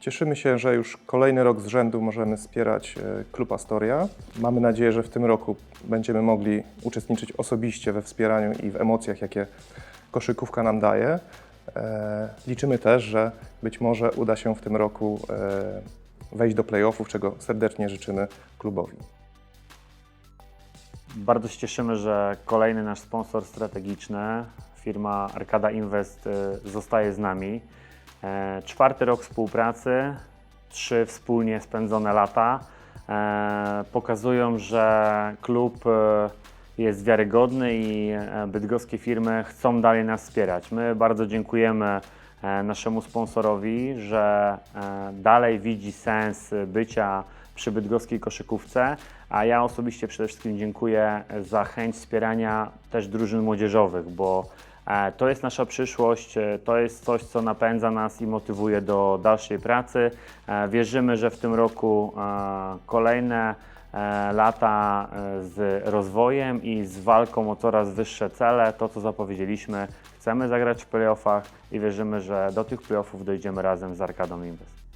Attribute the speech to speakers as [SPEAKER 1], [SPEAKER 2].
[SPEAKER 1] Cieszymy się, że już kolejny rok z rzędu możemy wspierać e, Klub Astoria. Mamy nadzieję, że w tym roku będziemy mogli uczestniczyć osobiście we wspieraniu i w emocjach, jakie koszykówka nam daje. E, Liczymy też, że być może uda się w tym roku e, wejść do playoffów, czego serdecznie życzymy klubowi.
[SPEAKER 2] Bardzo się cieszymy, że kolejny nasz sponsor strategiczny, firma Arcada Invest, zostaje z nami. E, Czwarty rok współpracy, trzy wspólnie spędzone lata e, pokazują, że klub e, jest wiarygodny i bydgoskie firmy chcą dalej nas wspierać. My bardzo dziękujemy naszemu sponsorowi, że dalej widzi sens bycia przy bydgoskiej koszykówce, a ja osobiście przede wszystkim dziękuję za chęć wspierania też drużyn młodzieżowych, bo to jest nasza przyszłość, e, to jest coś, co napędza nas i motywuje do dalszej pracy. E, Wierzymy, że w tym roku e, kolejne e, lata e, z rozwojem i z walką o coraz wyższe cele, to co zapowiedzieliśmy, chcemy zagrać w playoffach i wierzymy, że do tych playoffów dojdziemy razem z Arkadą Invest.